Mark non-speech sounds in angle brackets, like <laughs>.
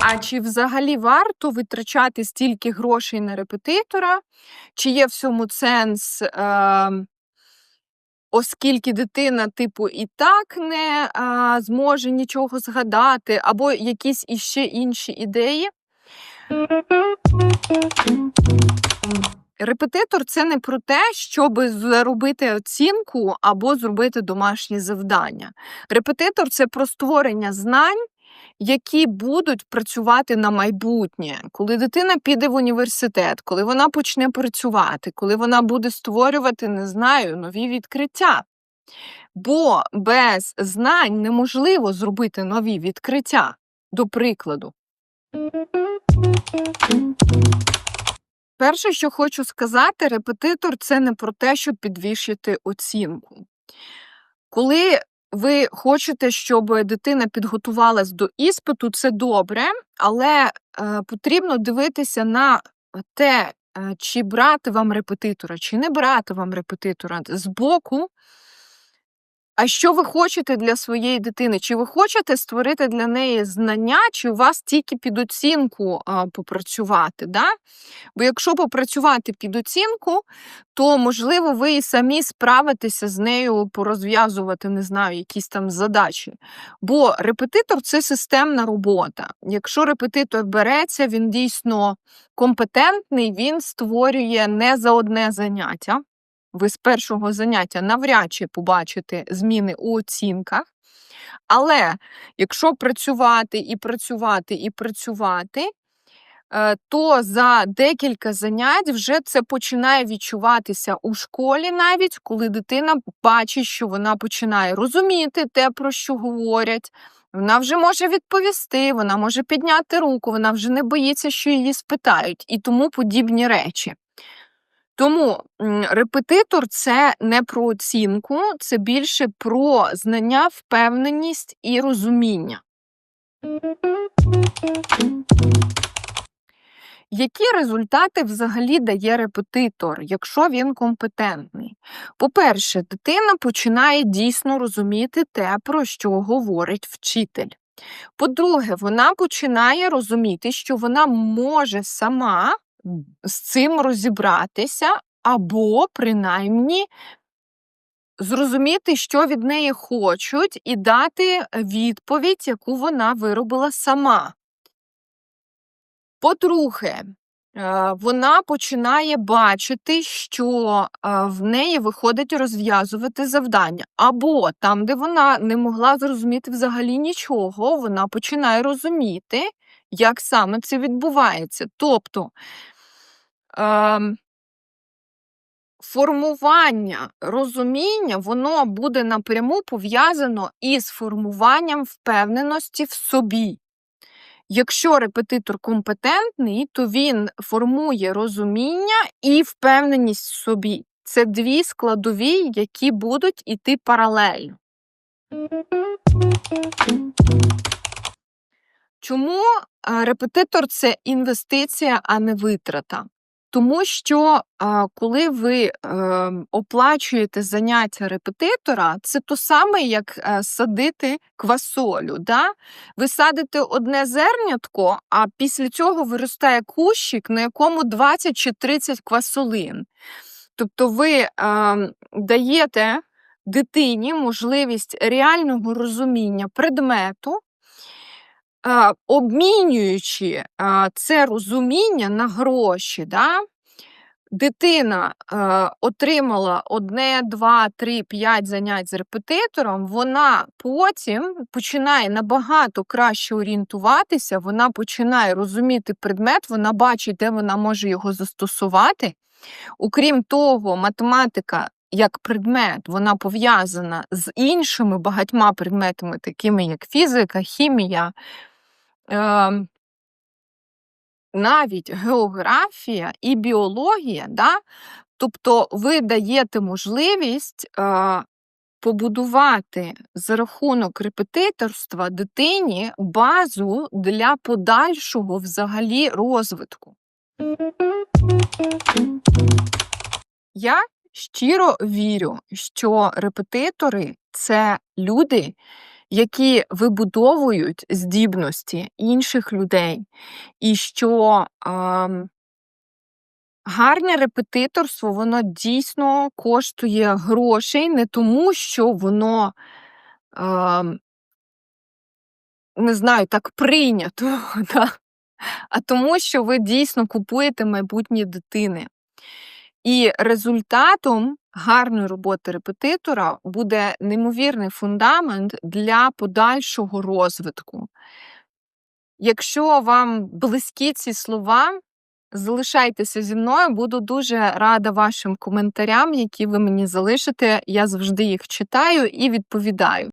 А чи взагалі варто витрачати стільки грошей на репетитора? Чи є в цьому сенс, е, оскільки дитина, типу, і так не е, зможе нічого згадати, або якісь іще інші ідеї? Репетитор це не про те, щоб заробити оцінку або зробити домашнє завдання. Репетитор це про створення знань, які будуть працювати на майбутнє. Коли дитина піде в університет, коли вона почне працювати, коли вона буде створювати, не знаю, нові відкриття. Бо без знань неможливо зробити нові відкриття, до прикладу. Перше, що хочу сказати, репетитор це не про те, щоб підвищити оцінку. Коли ви хочете, щоб дитина підготувалась до іспиту, це добре, але е, потрібно дивитися на те, е, чи брати вам репетитора, чи не брати вам репетитора збоку. А що ви хочете для своєї дитини? Чи ви хочете створити для неї знання, чи у вас тільки під оцінку а, попрацювати? Да? Бо якщо попрацювати під оцінку, то можливо ви і самі справитеся з нею порозв'язувати, не знаю, якісь там задачі. Бо репетитор це системна робота. Якщо репетитор береться, він дійсно компетентний, він створює не за одне заняття ви з першого заняття навряд чи побачите зміни у оцінках. Але якщо працювати і працювати і працювати, е, то за декілька занять вже це починає відчуватися у школі, навіть коли дитина бачить, що вона починає розуміти те, про що говорять. Вона вже може відповісти, вона може підняти руку, вона вже не боїться, що її спитають, і тому подібні речі. Тому репетитор це не про оцінку, це більше про знання, впевненість і розуміння. Які результати взагалі дає репетитор, якщо він компетентний? По-перше, дитина починає дійсно розуміти те, про що говорить вчитель. По-друге, вона починає розуміти, що вона може сама з цим розібратися, або принаймні зрозуміти, що від неї хочуть, і дати відповідь, яку вона виробила сама. По-друге, е, вона починає бачити, що е, в неї виходить розв'язувати завдання. Або там, де вона не могла зрозуміти взагалі нічого, вона починає розуміти, як саме це відбувається. Тобто ем, формування розуміння, воно буде напряму пов'язано із формуванням впевненості в собі. Якщо репетитор компетентний, то він формує розуміння і впевненість в собі. Це дві складові, які будуть іти паралельно. Чому репетитор це інвестиція, а не витрата? Тому що коли ви ем, оплачуєте заняття репетитора, це то саме, як е, садити квасолю. Да? Ви садите одне зернятко, а після цього виростає кущик, на якому 20 чи 30 квасолин. Тобто ви ем, даєте дитині можливість реального розуміння предмету, обмінюючи це розуміння на гроші, да, дитина отримала одне, два, три, п'ять занять з репетитором, вона потім починає набагато краще орієнтуватися, вона починає розуміти предмет, вона бачить, де вона може його застосувати. Окрім того, математика. Як предмет, вона пов'язана з іншими багатьма предметами, такими як фізика, хімія, Ем, навіть географія і біологія, да? тобто ви даєте можливість е, побудувати за рахунок репетиторства дитині базу для подальшого взагалі розвитку. Я щиро вірю, що репетитори це люди, які вибудовують здібності інших людей, і що ам, гарне репетиторство воно дійсно коштує грошей не тому, що воно ам, не знаю, так прийнято, <laughs> да? а тому, що ви дійсно купуєте майбутнє дитини. І результатом гарної роботи репетитора буде неймовірний фундамент для подальшого розвитку. Якщо вам близькі ці слова, залишайтеся зі мною, буду дуже рада вашим коментарям, які ви мені залишите. Я завжди їх читаю і відповідаю.